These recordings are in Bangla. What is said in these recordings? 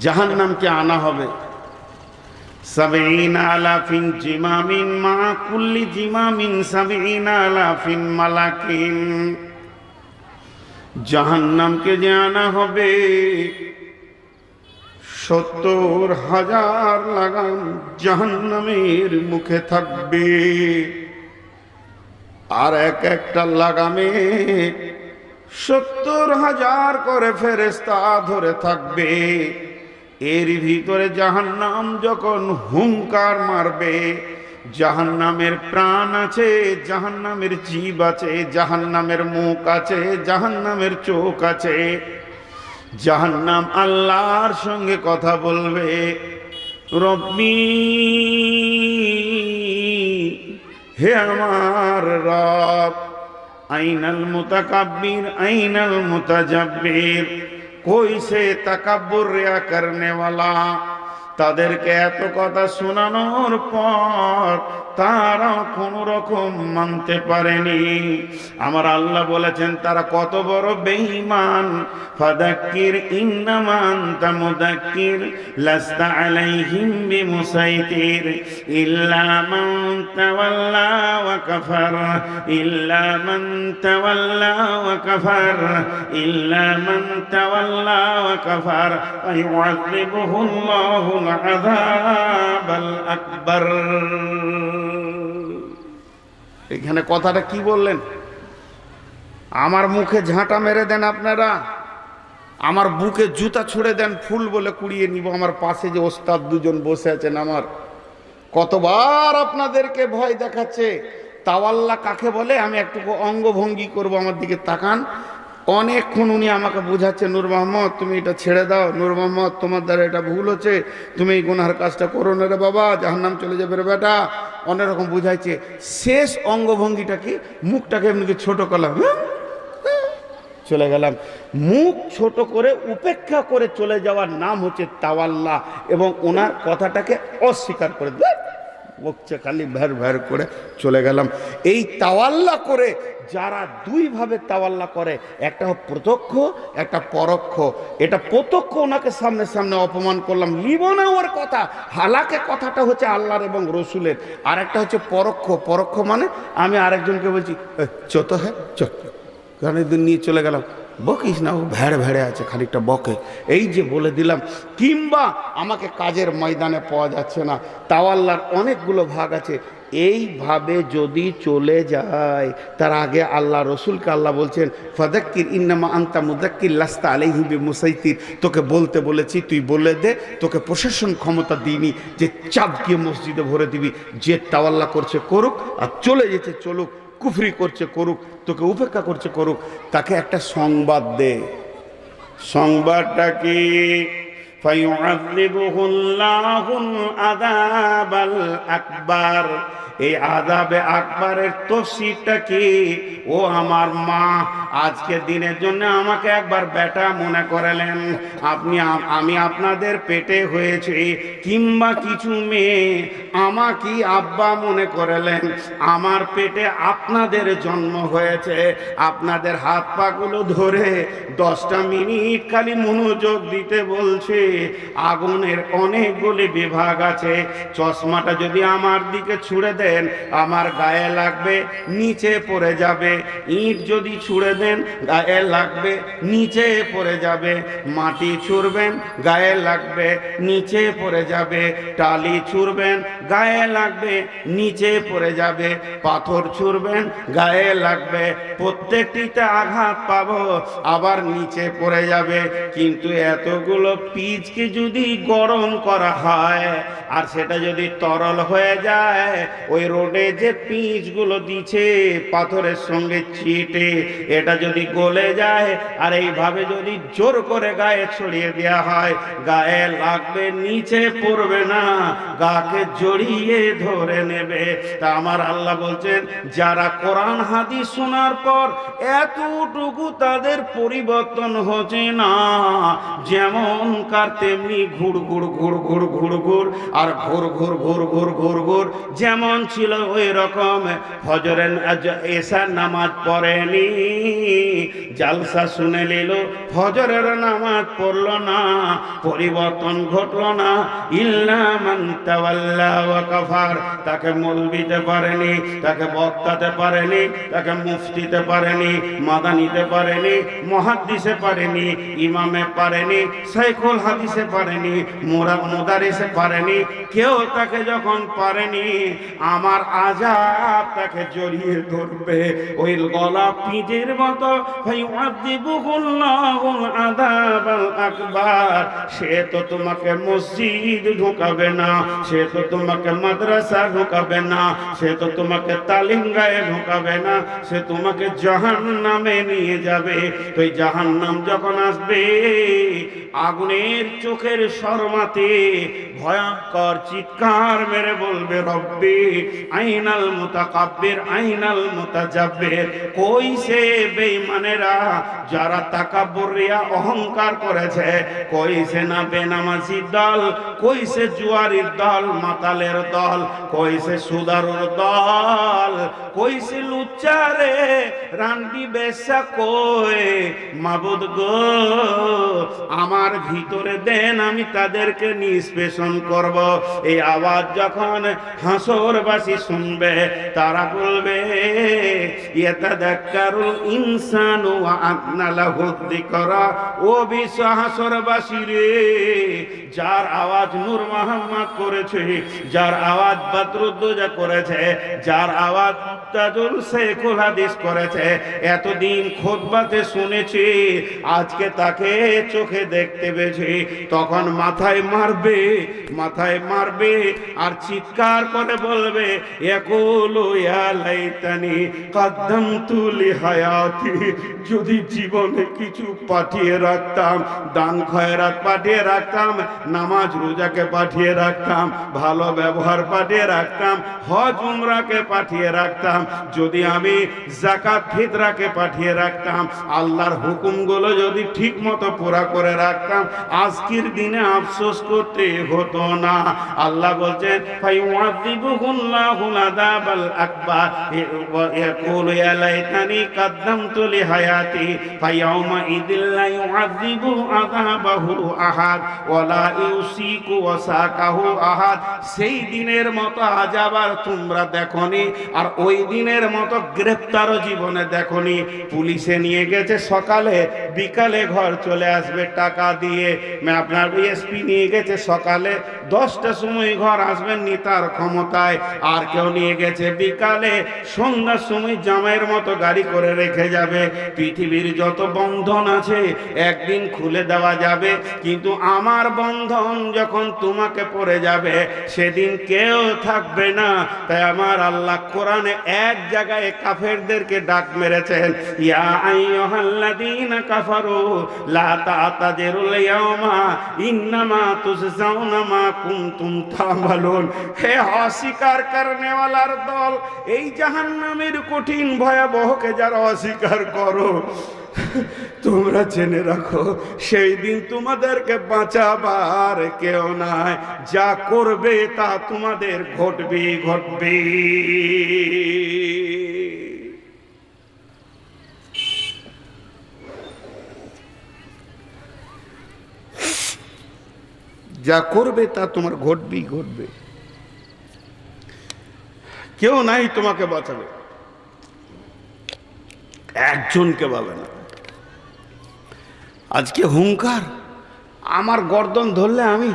জাহান্নামকে আনা হবে। সাবিনা আলাফিন জিমামিন, মা কুল্লি জিমামিন আলাফিন যে আনা হবে, সত্তর হাজার লাগাম জাহান্নামের মুখে থাকবে। আর এক একটা লাগামে সত্তর হাজার করে ফেরেস্তা ধরে থাকবে। এর ভিতরে জাহান্নাম যখন হুঙ্কার মারবে, জাহান্নামের প্রাণ আছে, জাহান্নামের জীব আছে, জাহান্নামের মুখ আছে, জাহান্নামের চোখ আছে, জাহান্নাম আল্লাহর সঙ্গে কথা বলবে, রব্বি, হে আমার রব, আইনাল মুতাকাব্বির, আইনাল মুতাজাব্বির। কই সে তাকাব্বুর রিয়া করনে ওয়ালা তাদেরকে এত কথা শোনানোর পর তারা কোন রকম মানতে পারেনি। আমার আল্লাহ বলেছেন, তারা কত বড় বেঈমান। ফাদাক্কির ইন্নামান তামুদাক্কির লাস্তা আলাইহিম বিমুসাইতির। ইল্লা মান তাওয়াল্লা ওয়া কাফার, ইল্লা মান তাওয়াল্লা ওয়া কাফার, ইল্লা মান তাওয়াল্লা ওয়া কাফার। আল্লাহুল আযাবাল আকবার। এখানে কথাটা কি বললেন? আমার মুখে ঝাঁটা মেরে দেন আপনারা, আমার বুকে জুতা ছুড়ে দেন ফুল বলে কুড়িয়ে নিব। আমার পাশে যে ওস্তাদ দুজন বসে আছেন আমার, কতবার আপনাদেরকে ভয় দেখাচ্ছে। তাওয়াল্লা কাকে বলে? আমি একটু অঙ্গভঙ্গি করব, আমার দিকে তাকান। অনেকক্ষণ উনি আমাকে বোঝাচ্ছে নূর মোহাম্মদ, তুমি এটা ছেড়ে দাও। নূর মোহাম্মদ, তোমার দ্বারা এটা ভুল হচ্ছে। তুমি এই গুনার কাজটা করো না রে বাবা যাহার নাম চলে যাবে রে বেটা। অনেক রকম বুঝাইছে। শেষ অঙ্গভঙ্গিটা কি? মুখটাকে এমনি ছোট করলাম? চলে গেলাম। মুখ ছোট করে উপেক্ষা করে চলে যাওয়ার নাম হচ্ছে তাওয়াল্লা এবং ওনার কথাটাকে অস্বীকার করে দেয় বকছে খালি ভ্যার ভ্যার করে চলে গেলাম। এই তাওয়াল্লা করে যারা দুইভাবে তাওয়াল্লা করে, একটা প্রত্যক্ষ, একটা পরোক্ষ। এটা প্রত্যক্ষ ওনাকে সামনে সামনে অপমান করলাম। লিব না ওর কথা, হালাকে কথাটা হচ্ছে আল্লাহর এবং রসুলের। আর একটা হচ্ছে পরোক্ষ। পরোক্ষ মানে আমি আরেকজনকে বলছি চত হ্যাঁ চ কারণ দিন নিয়ে চলে গেলাম। বকিস না, ও ভেড়ে ভেড়ে আছে, খানিকটা বকে। এই যে বলে দিলাম, কিংবা আমাকে কাজের ময়দানে পাওয়া যাচ্ছে না, তাওয়াল্লার অনেকগুলো ভাগ আছে। এইভাবে যদি চলে যায়, তার আগে আল্লাহ, রসুলকে আল্লাহ বলছেন, ফাদাক্কির ইন্নামা আন্তা মুদাক্কির, লাস্তা আলাইহিবি মুসাইতির তোকে বলতে বলেছি, তুই বলে দে, তোকে প্রশাসন ক্ষমতা দিইনি যে চাপ গিয়ে মসজিদে ভরে দিবি। যে তাওয়াল্লা করছে করুক আর চলে যেতে চলুক কুফরি করছে করুক তোকে উপেক্ষা করছে করুক তাকে একটা সংবাদ দে সংবাদটা কি فيعذبه الله العذاب الأكبر এই আদাবে আকবরের তফসিরটা কি? ও আমার মা, আজকে দিনের জন্য আমাকে একবার বেটা মনে করালেন। আপনি আমি আপনাদের পেটে হয়েছে, কিংবা কিছু মেয়ে আমাকে আব্বা মনে করালেন। আমার পেটে আপনাদের জন্ম হয়েছে। আপনাদের হাত পাগুলো ধরে দশটা মিনিট খালি মনোযোগ দিতে বলছে। আগুনের অনেকগুলি বিভাগ আছে। চশমাটা যদি আমার দিকে ছুড়ে দেন, আমার গায়ে লাগবে, নিচে পড়ে যাবে। ইট যদি ছুঁড়ে দেন, গায়ে লাগবে, নিচে পড়ে যাবে। মাটি ছুঁড়বেন, গায়ে লাগবে, নিচে পড়ে যাবে। টালি ছুঁড়বেন, গায়ে লাগবে, নিচে পড়ে যাবে। পাথর ছুঁড়বেন, গায়ে লাগবে। প্রত্যেকটিতে আঘাত পাবো, আবার নিচে পড়ে যাবে। কিন্তু এতগুলো পিচকে যদি গরম করা হয়, আর সেটা যদি তরল হয়ে যায় ওই রোডে যে পিচগুলো দিছে, পাথরের সঙ্গে চিটে এটা যদি গলে যায়, আর এইভাবে যদি জোর করে গায়ে ছড়িয়ে দেওয়া হয়, গায়ে লাগবে, নিচে পড়বে না, গাকে জড়িয়ে ধরে নেবে। তা আমার আল্লাহ বলছেন, যারা কোরআন, হাদিস শোনার পর এতটুকু তাদের পরিবর্তন হচ্ছে না। যেমন কার তেমনি ঘুর ঘুর ঘুর ঘুর ঘুর ঘুর আর ঘুর ঘুর ঘুর ঘুর ঘুর ঘুর যেমন ছিল ওই রকম। ফজরের এশার নামাজ পড়েনি। জালসা শুনে নিল, ফজরের নামাজ পড়ল না, পরিবর্তন ঘটলো না। ইল্লামান কাফার। তাকে মলবিতে পারেনি, তাকে বক্তাতে পারেনি, তাকে মুফতিতে পারেনি, মাদানিতে পারেনি, মহাদ্দিসে পারেনি, ইমামে পারেনি সাইকুল হাদিসে পারেনি, মোরা মোদারিসে পারেনি। কেউ তাকে যখন পারেনি আমার আজাব তাকে জড়িয়ে ধরবে। ওই গলা পিঁজের মতো সে তো তোমাকে মসজিদ ঢোকাবে না, সে তো তোমাকে মাদ্রাসা ঢোকাবে না, সে তো তোমাকে তালিম গায়ে ঢোকাবে না, সে তোমাকে জাহান নামে নিয়ে যাবে। তো এই জাহান নাম যখন আসবে, আগুনের চোখের শর্মাতে ভয়ঙ্কর চিৎকার মেরে বলবে, রব্বি আইনাল মুতাকাব্বির, আইনাল মুতাজাব্বির। কই সে বেঈমানেরা যারা তাকাব্বুর রিয়া অহংকার করেছে? কই সে না বেনামাজি দল? কই সে জুয়ারির দল? মাতালের দল? কই সে সুদারুর দল? কই সে লুচ্চারে? রান্ডি বেশা কই? মাবুদ গো, আমার ভিতরে দেন, আমি তাদেরকে নিষ্পেষণ করব। এই আওয়াজ যখন হাসরবাসী শুনবে, তারা বলবে যার আওয়াজ করেছে এতদিন খোদবাতে শুনেছি, আজকে তাকে চোখে দেখতে পেয়েছি। তখন মাথায় মারবে মাথায় মারবে, আর চিৎকার করে বলবে তুলি হায়াতি, যদি জীবনে কিছু পাঠিয়ে রাখতাম, দান খয়রাত পাঠিয়ে রাখতাম, নামাজ রোজাকে পাঠিয়ে রাখতাম, ভালো ব্যবহার পাঠিয়ে রাখতাম, হজ উমরাকে পাঠিয়ে রাখতাম, যদি আমি জাকাত ফিতরাকে পাঠিয়ে রাখতাম, আল্লাহর হুকুমগুলো যদি ঠিক মতো পুরা করে রাখতাম, আজকের দিনে আফসোস করতে হতো না। আল্লাহ বলছেন সেই দিনের মতো আজাব তোমরা দেখনি, আর ওই দিনের মতো গ্রেপ্তারও জীবনে দেখনি। পুলিশে নিয়ে গেছে সকালে, বিকালে ঘর চলে আসবে টাকা দিয়ে। আপনার এসপি নিয়ে গেছে সকালে দশটা সময় ঘর আসবেন নি তার ক্ষমতায়। আর কেউ নিয়ে গেছে বিকালে, সন্ধ্যার সময় জামাইয়ের মতো গাড়ি করে রেখে যাবে। পৃথিবীর যত বন্ধন আছে, একদিন খুলে দেওয়া যাবে। কিন্তু আমার বন্ধন যখন তোমাকে পড়ে যাবে, সেদিন কেউ থাকবে না। তাই আমার আল্লাহ কোরআনে এক জায়গায় কাফেরদেরকে ডাক মেরেছেন, ইয়া আইয়ুহাল্লাযীনা কাফারু, লা তাতাজিরুল ইয়াওমা ইন্নামা তুজজাউনা মা কুনতুম তামালুন। হে অস্বীকার করনে ওয়ালার দল, এই জাহান্নামের কঠিন ভয়াবহকে যারা অস্বীকার করো, তোমরা জেনে রাখো, সেই দিন তোমাদেরকে বাঁচাবার কেউ নাই। যা করবে তা তোমাদের ঘটবে ঘটবে। যা করবে তা তোমার ঘটবেই, ঘটবে। কেউ নাই তোমাকে বাঁচাবে। একজনকে পাবে না। আজকে হুঙ্কার। আমার গর্দন ধরলে আমি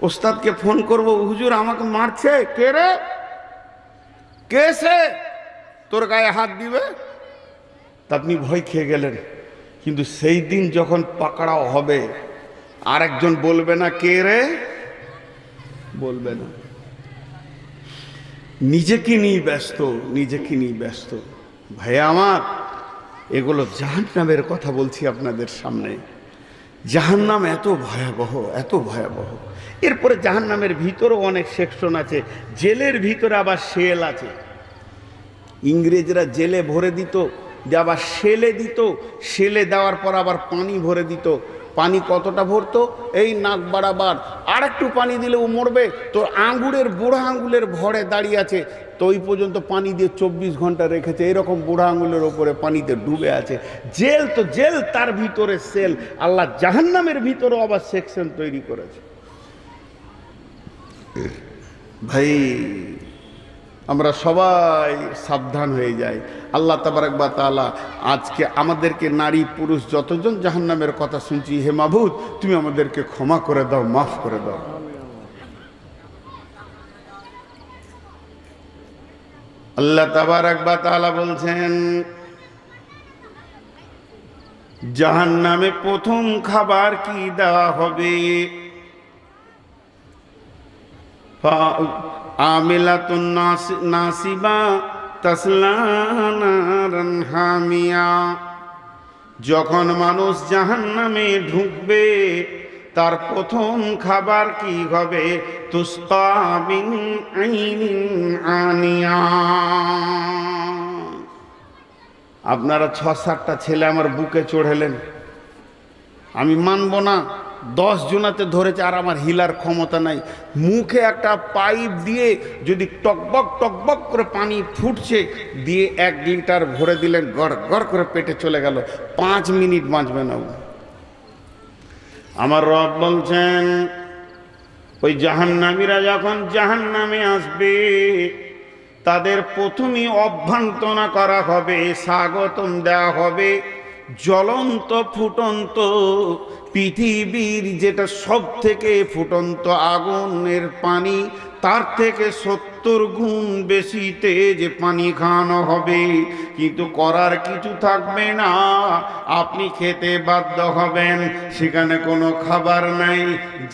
ওস্তাদকে ফোন করব, হুজুর, আমাকে মারছে? কে রে? কে সে? তোর গায়ে হাত দিবে? তা আপনি ভয় খেয়ে গেলেন। কিন্তু সেই দিন যখন পাকড়াও হবে, আরেকজন বলবে না, কে রে? বলবে না। নিজেকে নিয়ে ব্যস্ত, নিজেকে নিয়ে ব্যস্ত। ভাইয়া আমার, এগুলো জাহান্নামের কথা বলছি আপনাদের সামনে। জাহান্নাম এত ভয়াবহ এত ভয়াবহ। এরপরে জাহান্নামের ভিতরেও অনেক সেকশন আছে, জেলের ভিতরে আবার শেল আছে। ইংরেজরা জেলে ভরে দিত আবার শেলে দিত, শেলে দেওয়ার পর আবার পানি ভরে দিত। পানি কতটা ভরতো? এই নাক বাড়াবার। আর একটু পানি দিলে ও মরবে। তোর আঙ্গুরের বুড়া আঙ্গুলের ভরে দাঁড়িয়ে আছে। তো ওই পর্যন্ত পানি দিয়ে চব্বিশ ঘণ্টা রেখেছে। এরকম বুড়া আঙ্গুলের ওপরে পানিতে ডুবে আছে। জেল তো জেল, তার ভিতরে সেল। আল্লাহ জাহান্নামের ভিতরেও আবার সেকশন তৈরি করেছে। ভাই আমরা সবাই সাবধান হয়ে যাই। আল্লাহ তাবারকবা তাআলা আজকে আমাদেরকে নারী, পুরুষ যতজন জাহান্নামের কথা শুনছি, হে মাবুদ, তুমি আমাদেরকে ক্ষমা করে দাও, মাফ করে দাও। আল্লাহ তাবারকবা তাআলা বলছেন, জাহান্নামে প্রথম খাবার কি দেওয়া হবে? আমিলাতুন নাসি- নাসিবা তাসলা নারান হামিয়া। যখন মানুষ জাহান্নামে ঢুকবে, তার প্রথম খাবার কি হবে? আইনিন আনিয়া। আপনারা ছ সাতটা ছেলে আমার বুকে চড়েলেন। আমি মানব না। দশ জনাতে ধরেছে আর আমার হিলার ক্ষমতা নাই। মুখে একটা পাইপ দিয়ে যদি টকবক টকবক করে পানি ফুটছে, দিয়ে এক লিটার ভরে দিলেন, গড় গড় করে পেটে চলে গেল। পাঁচ মিনিট বাঁচবে না আমার রব বলছেন, ওই জাহান্নামীরা যখন জাহান্নামে আসবে, তাদের প্রথমেই অভ্যন্তনা করা হবে, স্বাগতম দেওয়া হবে। জ্বলন্ত ফুটন্ত পৃথিবীর যেটা সব থেকে ফুটন্ত আগুনের পানি তার থেকে সত্তর গুণ বেশি তেজ পানি খাওয়ানো হবে, কিন্তু করার কিছু থাকবে না। আপনি খেতে বাধ্য হবেন, সেখানে কোনো খাবার নাই।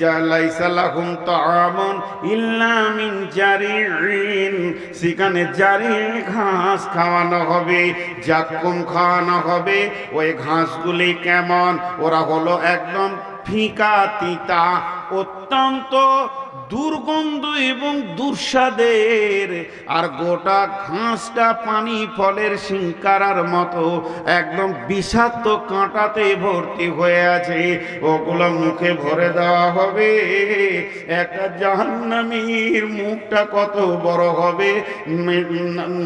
জালাইসালাহুম তাআমুন ইল্লা মিন জারিন সেখানে জারি ঘাস খাওয়ানো হবে জাক্কুম খাওয়ানো হবে। ওই ঘাসগুলি কেমন? ওরা হলো একদম ফিকা তিতা, অত্যন্ত দুর্গন্ধ এবং দুঃস্বাদের, আর গোটা ঘাসটা পানি ফলের শিঙ্কারার মতো, একদম বিষাক্ত কাঁটাতে ভর্তি হয়ে আছে। ওগুলো মুখে ভরে দেওয়া হবে। একটা জাহান্নামীর মুখটা কত বড় হবে।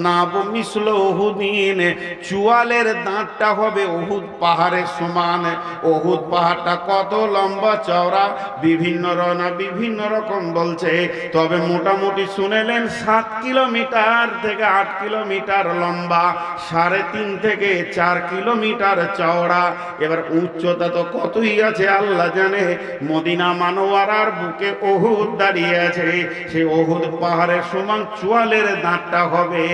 নাব মিশল ওহুদিন চুয়ালের দাঁতটা হবে ওহুদ পাহাড়ের সমান। ওহুদ পাহাড়টা কত লম্বা চওড়া, বিভিন্ন রনা বিভিন্ন রকম বলছে, তবে মোটামুটি শুনেলেন সাত কিলোমিটার থেকে আট কিলোমিটার লম্বা, সাড়ে তিন থেকে চার কিলোমিটার চওড়া। এবার উচ্চতা তো কতই আছে আল্লাহ জানে। মদিনা মানোয়ারার বুকে ওহুদ দাঁড়িয়ে আছে। সেই ওহুদ পাহাড়ের সমান চুয়ালের দাঁতটা হবে,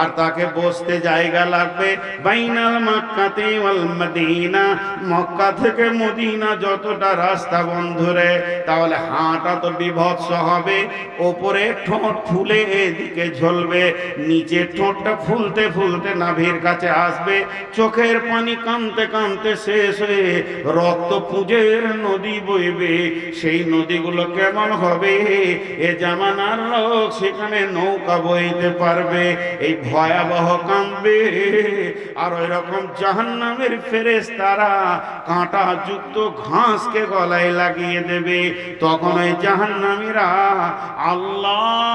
আর তাকে বসতে জায়গা লাগবে বাইনাল মক্কাতে ওয়াল মদিনা। মক্কা থেকে মদিনা যতটা রাস্তা বন্ধুরে, তাহলে হাঁটা তো বিভৎস হবে। ওপরে ঠোঁট ফুলে এদিকে ঝলবে। নিচে ঠোঁটটা ফুলতে ফুলতে নাভির কাছে আসবে। চোখের পানি কানতে কানতে শেষ হয়ে রক্ত পুজের নদী বইবে। সেই নদীগুলো কেমন হবে? এ জামানার লোক সেখানে নৌকা বইতে পারবে। এই ভয়াবহ কাঁদবে আর ওই রকম জাহান্নামের ফেরেস তারা কাঁটা যুক্ত ঘাসকে গলায় লাগিয়ে দেবে। তখন ওই জাহান্নামীরা আল্লাহ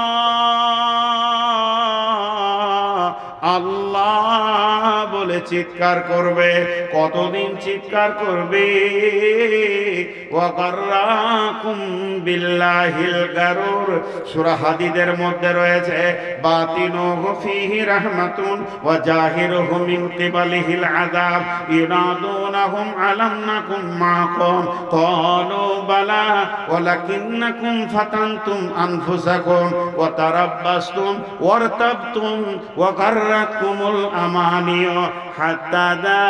আল্লাহ বলে চিৎকার করবে। কতদিন চিৎকার করবে? বিল্লাহিল মধ্যে রয়েছে বাতিনুহু ফীহি রাহমাতুন গাররাতকুমুল আমানিয় হাত্তা দা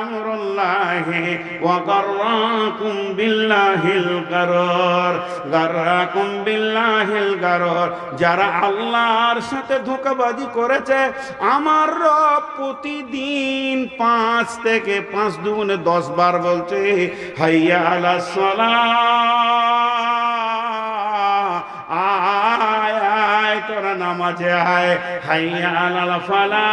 আমরুল্লাহি ওয়া গাররাকুম বিল্লাহিল গারর গাররাকুম বিল্লাহিল গারর যারা আল্লাহর সাথে ধোঁকাবাজি করেছে, আমার রব প্রতিদিন পাঁচ থেকে পাঁচ দুগুণে দশ বার বলছে, হাইয়া আলা সলা আয় তোরা নামাজে আয়, হাইয়া আলাল ফালা।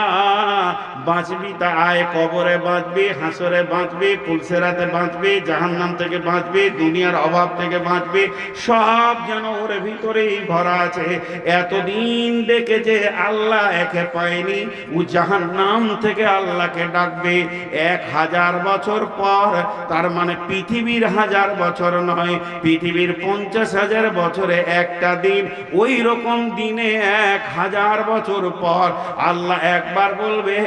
বাঁচবি তা আয়, কবরে বাঁচবি, হাসরে বাঁচবি পুলসেরাতে বাঁচবি, জাহান্নাম থেকে বাঁচবি, দুনিয়ার অভাব থেকে বাঁচবি, সব যেন ওর ভিতরেই ভরা আছে। এতদিন দেখে যে আল্লাহ একে পায়নি, ও জাহান্নাম থেকে আল্লাহকে ডাকবে। এক হাজার বছর পর, তার মানে পৃথিবীর হাজার বছর নয়, পৃথিবীর পঞ্চাশ হাজার বছরে একটা দিন ওই রকম দিনে এক হাজার বছর পর আল্লাহ একবার বলবে,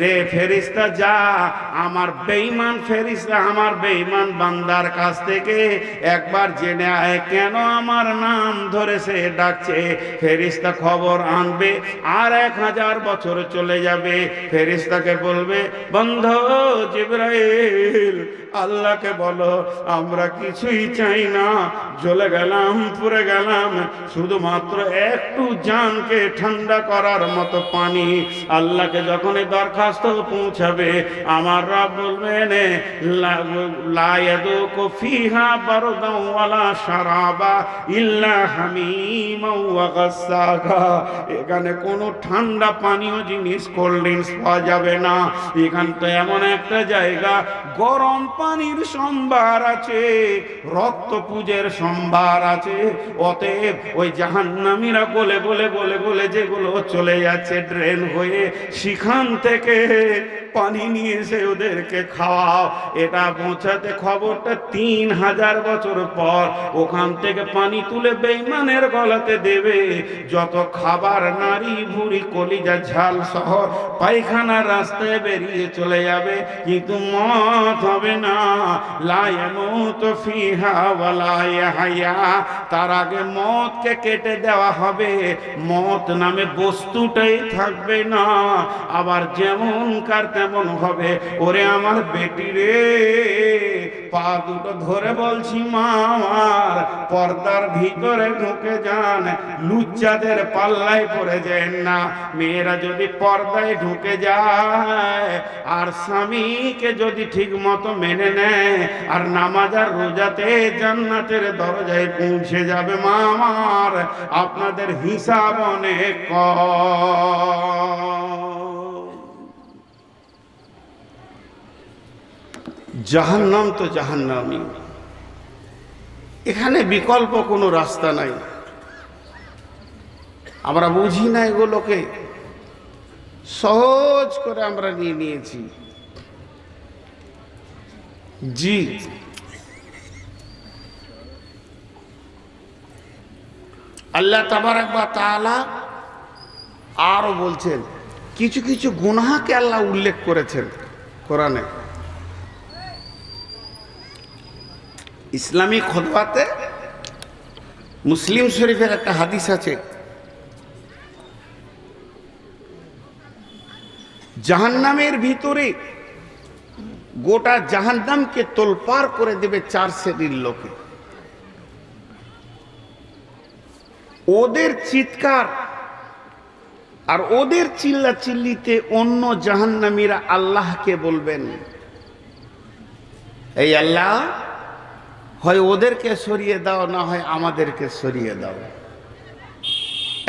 রে ফেরিস্তা, যা, আমার বেঈমান ফেরিস্তা, আমার বেঈমান বান্দার কাছ থেকে একবার জেনে আয় কেন আমার নাম ধরে সে ডাকছে, ফেরিস্তা খবর আনবে আর এক হাজার বছর চলে যাবে। ফেরিস্তাকে বলবে, বন্ধ জিব্রাইল, আল্লাহকে বলো, আমরা কিছুই চাই না, জ্বলে গেলাম, পুড়ে গেলাম, শুধুমাত্র একটু জানকে ঠান্ডা করার মতো পানি আল্লাহকে যখনই দরখাস্ত পৌঁছাবে, আমার রব বলবেন লায়াদু কফিহা বারদাও ওয়ালা শারাবা ইল্লা ওয়া এখানে কোনো ঠান্ডা পানীয় জিনিস, কোল্ড ড্রিঙ্কস পাওয়া যাবে না। এখান তো এমন একটা জায়গা, গরম পানির সম্ভার আছে, রক্ত পূজের সম্ভার আছে, অতএব ওই জাহান্নামীরা গলে গলে বলে বলে যেগুলো চলে যাচ্ছে ড্রেন হয়ে সেখান থেকে পানি নিয়ে এসে ওদেরকে খাওয়াও। এটা পৌঁছাতে খবরটা তিন হাজার বছর পর ওখান থেকে পানি তুলে বেইমানের গলাতে দেবে। যত খাবার নারী ভুড়ি, কলিজা, ঝাল সহ পায়খানার রাস্তায় বেরিয়ে চলে যাবে। কিন্তু মত হবে না। লায়ামুত ফিহা ইয়াহইয়া তার আগে মতকে কেটে দেওয়া হবে। মত নামে বস্তুটাই থাকবে না। আবার যেমন কার তেমন হবে? ওরে আমার বেটি রে, পা দুটো ধরে বলছি, মা, আমার পর্দার ভিতরে ঢুকে যান। লুচ্চাদের পাল্লায় পড়ে যায় না। মেয়েরা যদি পর্দায় ঢুকে যায়, আর স্বামীকে যদি ঠিক মতো মেনে নেয়, আর নামাজ আর রোজাতে জান্নাতের দরজায় পৌঁছে যাবে, মা, আমার আপনাদের হিসাব অনেক কম। জাহান্নাম তো জাহান্নামই। এখানে বিকল্প কোনো রাস্তা নাই। আমরা বুঝি না এগুলোকে। সহজ করে আমরা নিয়ে নিয়েছি। জি। আল্লাহ তাবারাক বা তাআলা আরও বলছেন, কিছু কিছু গুনাহকে আল্লাহ উল্লেখ করেছেন কোরআনে। ইসলামী খতবাতে মুসলিম শরীফের একটা হাদিস আছে। জাহান্নামের ভিতরে গোটা জাহান্নামকে তোলপার করে দেবে চার শ্রেণির লোকে। ওদের চিৎকার আর ওদের চিল্লা চিল্লিতে অন্য জাহান্নামীরা আল্লাহকে বলবেন। এই আল্লাহ হয় ওদেরকে সরিয়ে দাও, না হয় আমাদেরকে সরিয়ে দাও।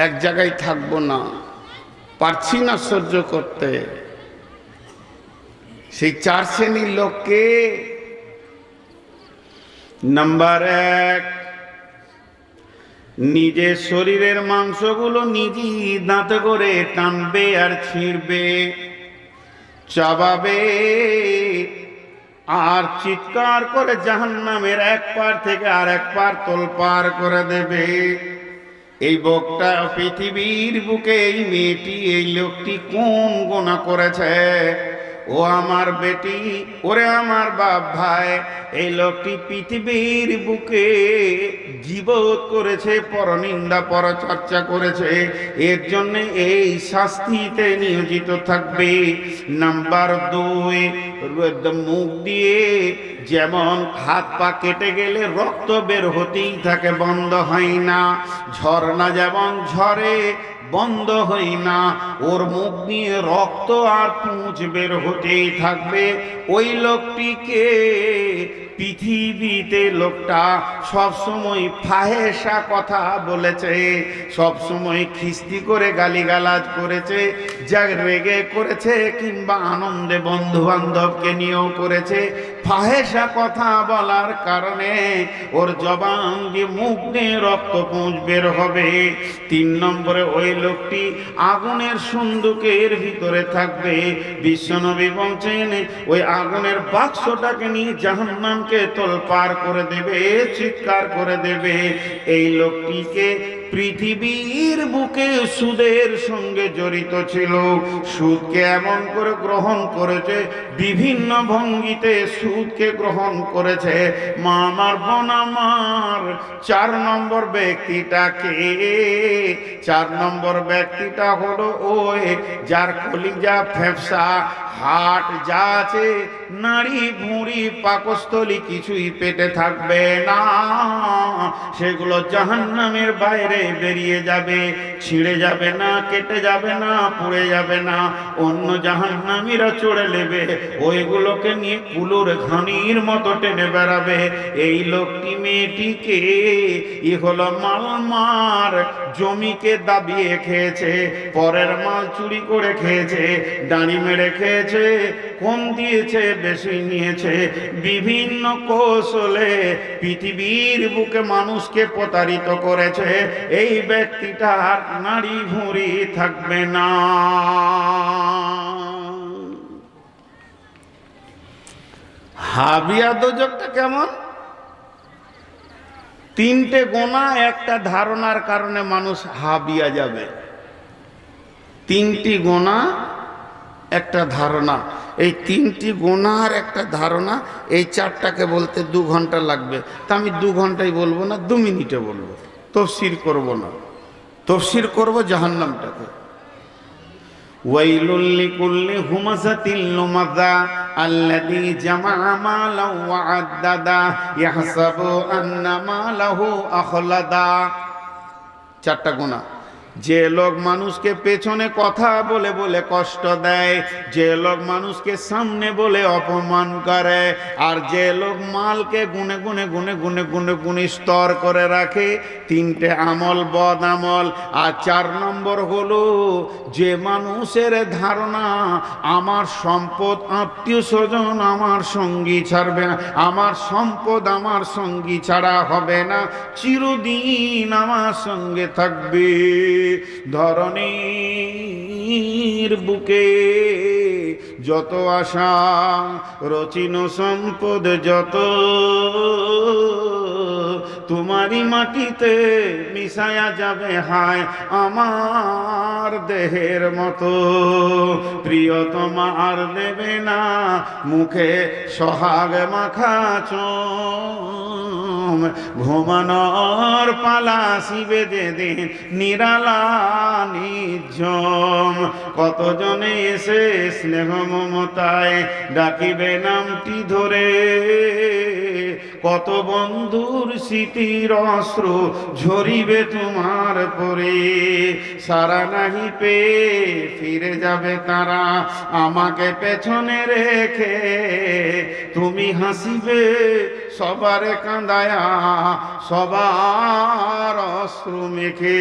এক জায়গায় থাকব না, পারছি না সহ্য করতে। সেই চার শ্রেণির লোককে নাম্বার এক, নিজের শরীরের মাংসগুলো নিজেই দাঁতে করে টানবে আর ছিঁড়বে, চাবাবে। আর চিৎকার করে জাহান্নামের এক পার থেকে আর এক পার তোল পার করে দেবে। এই বকটা পৃথিবীর বুকে এই মেয়েটি, এই লোকটি কোন গোনা করেছে? ও আমার বেটি, ওরে আমার বাপ ভাই, এই লোকটি পৃথিবীর বুকে জীবত করেছে, পরনিন্দা, পরচর্চা করেছে। এর জন্য এই শাস্তিতে নিয়োজিত থাকবে। নাম্বার দুই মুখ দিয়ে যেমন হাত পা কেটে গেলে রক্ত বের হতেই থাকে, বন্ধ হয় না। ঝর্ণা যেমন ঝরে বন্ধ হই না। ওর মুখ নিয়ে রক্ত আর পুঁজ বের হতেই থাকবে। ওই লোকটিকে পৃথিবীতে লোকটা সবসময় ফাহেসা কথা বলেছে সবসময় খিস্তি করে গালিগালাজ করেছে যা রেগে করেছে কিংবা আনন্দে বন্ধু বান্ধবকে নিয়েও করেছে। ফাহেসা কথা বলার কারণে ওর জবান দিয়ে মুখ দিয়ে রক্ত পুঁজ বের হবে। তিন নম্বরে ওই লোকটি আগুনের সুন্দুকের ভিতরে থাকবে। বিশ্বনবী বলছেন, ওই আগুনের বাক্সটাকে নিয়ে জাহান্নামকে তোলপার করে দেবে চিৎকার করে দেবে। এই লোকটিকে পৃথিবীর বুকে সুদের সঙ্গে জড়িত ছিল। সুদকে এমন করে গ্রহণ করেছে, বিভিন্ন ভঙ্গিতে সুদকে গ্রহণ করেছে। মা আমার বোন আমার, চার নম্বর ব্যক্তিটাকে চার নম্বর ব্যক্তিটা হলো ওই যার কলিজা ফ্যাপসা হাট যা আছে, নাড়ি ভুঁড়ি পাকস্থলী কিছুই পেটে থাকবে না। সেগুলো জাহান্নামের বাইরে বেরিয়ে যাবে, ছিঁড়ে যাবে না, কেটে যাবে না, পুড়ে যাবে না। অন্য জাহান্নামীরা চড়ে নেবে, ওইগুলোকে নিয়ে কুলোর ঘানির মতো টেনে বেড়াবে। এই লোকটি মেয়েটিকে ই হলো মালমার জমিকে দাবিয়ে খেয়েছে, পরের মাল চুরি করে খেয়েছে ডানি মেরে খেয়েছে কম দিয়েছে, বেশি নিয়েছে। বিভিন্ন কৌশলে পৃথিবীর বুকে মানুষকে প্রতারিত করেছে। এই ব্যক্তিটার নারী ভুঁড়ি থাকবে না। হাবিয়া দোজকটা কেমন? তিনটে গোনা, একটা ধারণার কারণে মানুষ হাবিয়া যাবে। তিনটি গোনা, একটা ধারণা। এই তিনটি গোনার একটা ধারণা, এই চারটাকে বলতে দু ঘণ্টা লাগবে। তা আমি দু ঘন্টায় বলব না, দু মিনিটে বলব। তফসির করব না। তফসির করব জাহান্নামটাকে। ওয়াইলুল লিকুল্লি হুমাযাতিল লুমাযা আল্লাযী জামা'a মালাও ওয়া আদ্দাদা ইয়াহসাবু আন্না মালাহু আখলাদা। চারটা গুণা যে লোক মানুষকে পেছনে কথা বলে বলে কষ্ট দেয়, যে লোক মানুষকে সামনে বলে অপমান করে, আর যে লোক মালকে গুনে গুনে গুনে গুনে গুনে গুনে স্তর করে রাখে, তিনটে আমল বদ আমল আর চার নম্বর হলো, যে মানুষের ধারণা, আমার সম্পদ আত্মীয় স্বজন আমার সঙ্গী ছাড়বে না, আমার সম্পদ আমার সঙ্গী ছাড়া হবে না, চিরদিন আমার সঙ্গে থাকবে। ধরণীর বুকে যত আশা, রচিন সম্পদ যত, তোমারই মাটিতে মিশায়া যাবে হায় আমার দেহের মতো। প্রিয়তমা আর দেবে না, মুখে সোহাগ মাখা ঘুমানোর পালা শিবে যেদিন নিরালা নিঝম কতজনে এসে স্নেহ মমতায় ডাকিবে নামটি ধরে। কত বন্ধুর স্মৃতির অস্ত্র ঝরিবে তোমার পরে। সারা নাহি পে ফিরে যাবে তারা আমাকে পেছনে রেখে। তুমি হাসিবে সবার কাঁদায়া সবার অশ্রু মেখে